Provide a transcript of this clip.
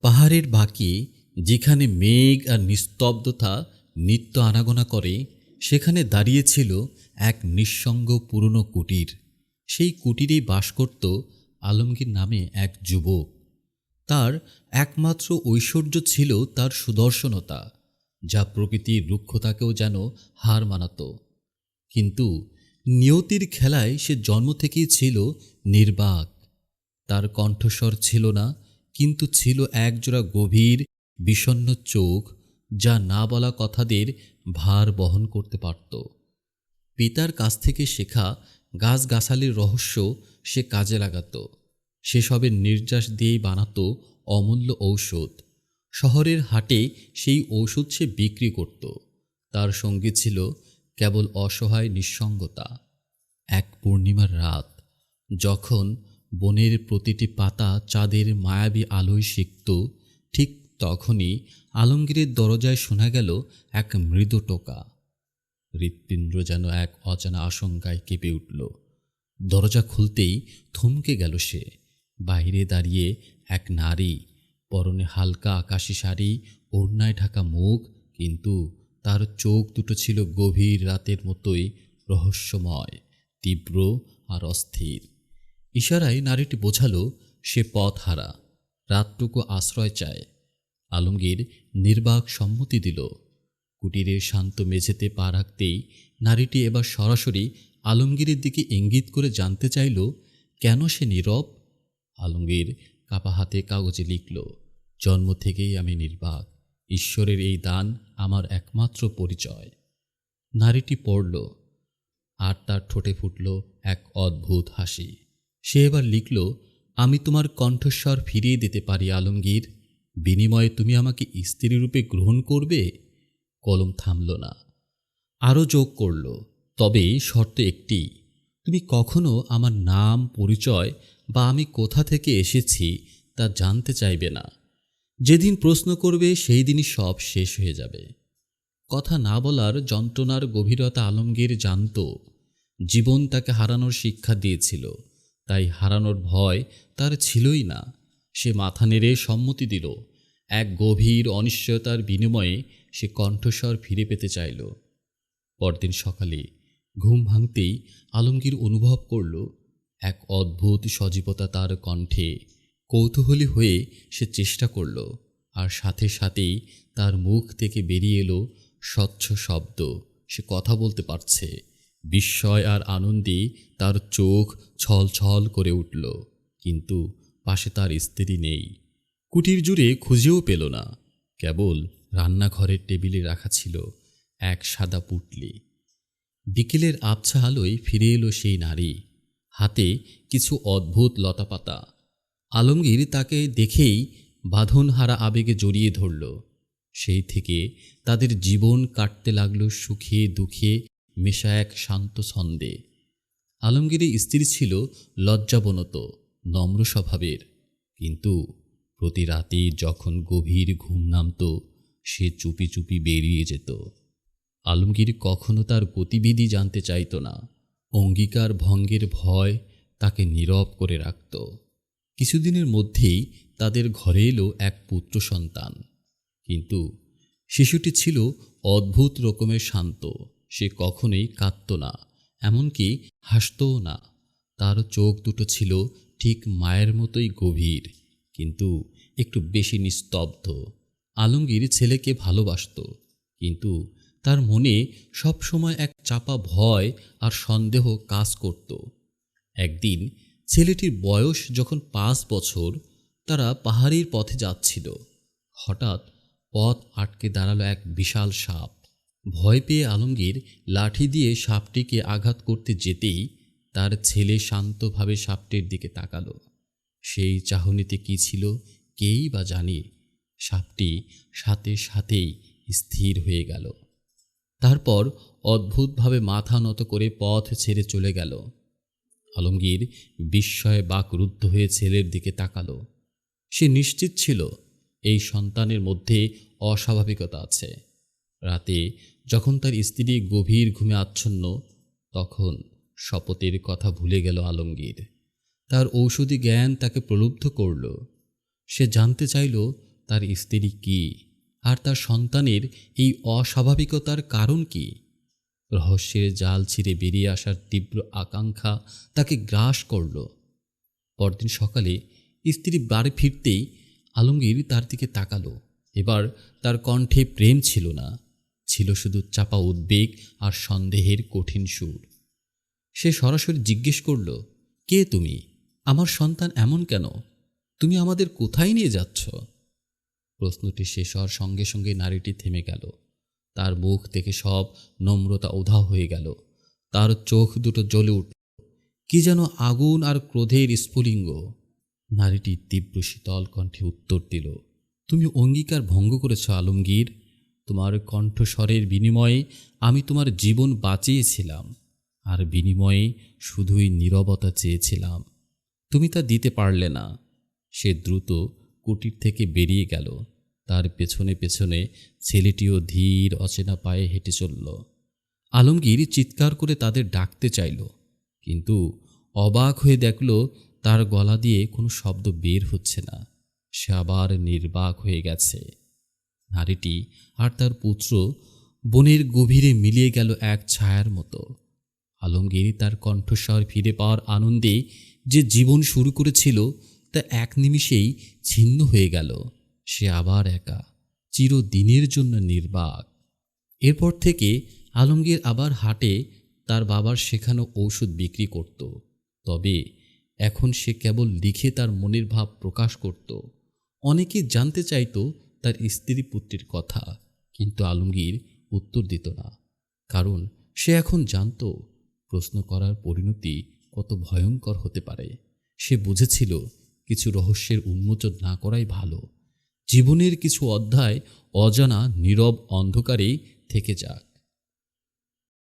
পাহাড়ের বাকি, যেখানে মেঘ আর নিস্তব্ধতা নিত্য আনাগোনা করে, সেখানে দাঁড়িয়েছিল এক নিঃসঙ্গ পুরনো কুটির। সেই কুটিরেই বাস করত আলমগীর নামে এক যুবক। তার একমাত্র ঐশ্বর্য ছিল তার সুদর্শনতা, যা প্রকৃতির রুক্ষতাকেও যেন হার মানাত। কিন্তু নিয়তির খেলায় সে জন্ম থেকেই ছিল নির্বাক। তার কণ্ঠস্বর ছিল না কিন্তু ছিল একজোড়া গভীর, বিষণ্ণ চোখ, যা না বলা কথাদের ভার বহন করতে পারত। পিতার কাছ থেকে শেখা গাছগাছালির রহস্য সে কাজে লাগাত। সেসবের নির্যাস দিয়েই বানাতো অমূল্য ঔষধ। শহরের হাটে সেই ঔষধ সে বিক্রি করত। তার সঙ্গে ছিল কেবল অসহায় নিঃসঙ্গতা। এক পূর্ণিমার রাত, যখন বনের প্রতিটি পাতা চাঁদের মায়াবী আলোয় সিক্ত। ঠিক তখনই আলমগীরের দরজায় শোনা গেল এক মৃদু টোকা। হৃৎপিণ্ড যেন এক অজানা আশঙ্কায় কেঁপে উঠল। দরজা খুলতেই থমকে গেল সে। বাইরে দাঁড়িয়ে এক নারী, পরনে হালকা আকাশি শাড়ি, ওড়নায় ঢাকা মুখ, কিন্তু তার চোখ দুটো ছিল গভীর রাতের মতোই রহস্যময়, তীব্র আর অস্থির। ইশারায় নারীটি বোঝালো, সে পথ হারা, রাতটুকু আশ্রয় চায়। আলমগীর নির্বাক সম্মতি দিল। কুটিরের শান্ত মেঝেতে পা রাখতেই নারীটি এবার সরাসরি আলমগীরের দিকে ইঙ্গিত করে জানতে চাইল, কেন সে নীরব? আলমগীর কাপা হাতে কাগজে লিখল, জন্ম থেকেই আমি নির্বাক। ঈশ্বরের এই দান আমার একমাত্র পরিচয়। নারীটি পড়ল, আর তার ঠোঁটে ফুটল এক অদ্ভুত হাসি। সে এবার লিখল, আমি তোমার কণ্ঠস্বর ফিরিয়ে দিতে পারি, আলমগীর। বিনিময়ে তুমি আমাকে স্ত্রী রূপে গ্রহণ করবে? কলম থামল না। আরও যোগ করল, তবে শর্ত একটি। তুমি কখনো আমার নাম, পরিচয় বা আমি কোথা থেকে এসেছি তা জানতে চাইবে না। যেদিন প্রশ্ন করবে, সেই দিনই সব শেষ হয়ে যাবে। কথা না বলার যন্ত্রণার গভীরতা আলমগীর জানত। জীবন তাকে হারানোর শিক্ষা দিয়েছিল। তাই হারানোর ভয় তার ছিলই না। সে মাথা নেড়ে সম্মতি দিল। এক গভীর অনিশ্চয়তার বিনিময়ে সে কণ্ঠস্বর ফিরে পেতে চাইল। পরদিন সকালে ঘুম ভাঙতেই আলমগীর অনুভব করল, এক অদ্ভুত সজীবতা তার কণ্ঠে কৌতূহলী হয়ে সে চেষ্টা করল, আর সাথে সাথেই তার মুখ থেকে বেরিয়ে এলো স্বচ্ছ শব্দ। সে কথা বলতে পারছে। বিস্ময় আর আনন্দে তার চোখ ছল ছল করে উঠল, কিন্তু পাশে তার স্ত্রী নেই। কুটির জুড়ে খুঁজেও পেল না, কেবল রান্নাঘরের টেবিলে রাখা ছিল এক সাদা পুটলি। বিকেলের আবছা আলোয় ফিরে এলো সেই নারী, হাতে কিছু অদ্ভুত লতাপাতা। আলমগীর তাকে দেখেই বাঁধনহারা আবেগে জড়িয়ে ধরল। সেই থেকে তাদের জীবন কাটতে লাগল সুখে দুঃখে মেশা এক শান্ত ছন্দে। আলমগীরের স্ত্রী ছিল লজ্জাবনত, নম্র স্বভাবের। কিন্তু প্রতি রাতে যখন গভীর ঘুম নামত, সে চুপি চুপি বেরিয়ে যেত। আলমগীর কখনো তার গতিবিধি জানতে চাইত না। অঙ্গীকার ভঙ্গের ভয় তাকে নীরব করে রাখত। কিছুদিনের মধ্যেই তাদের ঘরে এলো এক পুত্র সন্তান। কিন্তু শিশুটি ছিল অদ্ভুত রকমের শান্ত। সে কখনোই কাঁদত না, এমনকি হাসতও না। তার চোখ দুটো ছিল ঠিক মায়ের মতোই গভীর, কিন্তু একটু বেশি নিস্তব্ধ। আলমগীর ছেলেকে ভালোবাসত, কিন্তু তার মনে সবসময় এক চাপা ভয় আর সন্দেহ কাজ করত। একদিন ছেলেটির বয়স যখন পাঁচ বছর, তারা পাহাড়ির পথে যাচ্ছিল। হঠাৎ পথ আটকে দাঁড়াল এক বিশাল সাপ। ভয় পেয়ে আলমগীর লাঠি দিয়ে সাপটিকে আঘাত করতে যেতেই তার ছেলে শান্তভাবে সাপটির দিকে তাকালো। সেই চাহনিতে কি ছিল কেই বা জানে, সাপটি সাথে সাথেই স্থির হয়ে গেল। তারপর অদ্ভুতভাবে মাথা নত করে পথ ছেড়ে চলে গেল। আলমগীর বিস্ময়ে বাকরুদ্ধ হয়ে ছেলের দিকে তাকালো। সে নিশ্চিত ছিল এই সন্তানের মধ্যে অস্বাভাবিকতা আছে। রাতে যখন তার স্ত্রী গভীর ঘুমে আচ্ছন্ন, তখন শপথের কথা ভুলে গেল আলমগীর। তার ঔষধি জ্ঞান তাকে প্রলুব্ধ করল। সে জানতে চাইল, তার স্ত্রী কি? আর তার সন্তানের এই অস্বাভাবিকতার কারণ কি? রহস্যের জাল ছিঁড়ে বেরিয়ে আসার তীব্র আকাঙ্ক্ষা তাকে গ্রাস করল। পরদিন সকালে স্ত্রী বাড়ি ফিরতেই আলমগীর তার দিকে তাকালো। এবার তার কণ্ঠে প্রেম ছিল না। ছিল শুধু চাপা উদ্বেগ আর সন্দেহের কঠিন সুর। সে সরাসরি জিজ্ঞেস করল, কে তুমি? আমার সন্তান এমন কেন? তুমি আমাদের কোথায় নিয়ে যাচ্ছ? প্রশ্নটি শেষ হওয়ার সঙ্গে সঙ্গে নারীটি থেমে গেল। তার মুখ থেকে সব নম্রতা উধাও হয়ে গেল। তার চোখ দুটো জ্বলে উঠল। কি যেন আগুন আর ক্রোধের স্ফুলিঙ্গ? নারীটি তীব্র শীতল কণ্ঠে উত্তর দিল, তুমি অঙ্গীকার ভঙ্গ করেছ, আলমগীর। তোমার কণ্ঠস্বরের বিনিময়ে আমি তোমার জীবন বাঁচিয়েছিলাম, আর বিনিময়ে শুধুই নীরবতা চেয়েছিলাম। তুমি তা দিতে পারলে না। সে দ্রুত কুটির থেকে বেরিয়ে গেল। তার পেছনে পেছনে ছেলেটিও ধীর অচেনা পায়ে হেঁটে চলল। আলমগীর চিৎকার করে তাদের ডাকতে চাইল, কিন্তু অবাক হয়ে দেখল তার গলা দিয়ে কোনো শব্দ বের হচ্ছে না। সে আবার নির্বাক হয়ে গেছে। নারীটি আর তার পুত্র বনের গভীরে মিলিয়ে গেল এক ছায়ার মতো। আলমগীর তার কণ্ঠস্বর ফিরে পাওয়ার আনন্দে যে জীবন শুরু করেছিল, তা এক নিমিষেই ছিন্ন হয়ে গেল। সে আবার একা, চিরদিনের জন্য নির্বাক। এরপর থেকে আলমগীর আবার হাটে তার বাবার শেখানো ঔষধ বিক্রি করত। তবে এখন সে কেবল লিখে তার মনের ভাব প্রকাশ করত। অনেকে জানতে চাইতো তার স্ত্রী পুত্রের কথা কিন্তু আলমগীর উত্তর দিত না, কারণ সে এখন জানত প্রশ্ন করার পরিণতি কত ভয়ঙ্কর হতে পারে। সে বুঝেছিল কিছু রহস্যের উন্মোচন না করাই ভালো। জীবনের কিছু অধ্যায় অজানা, নীরব অন্ধকারেই থেকে যাক।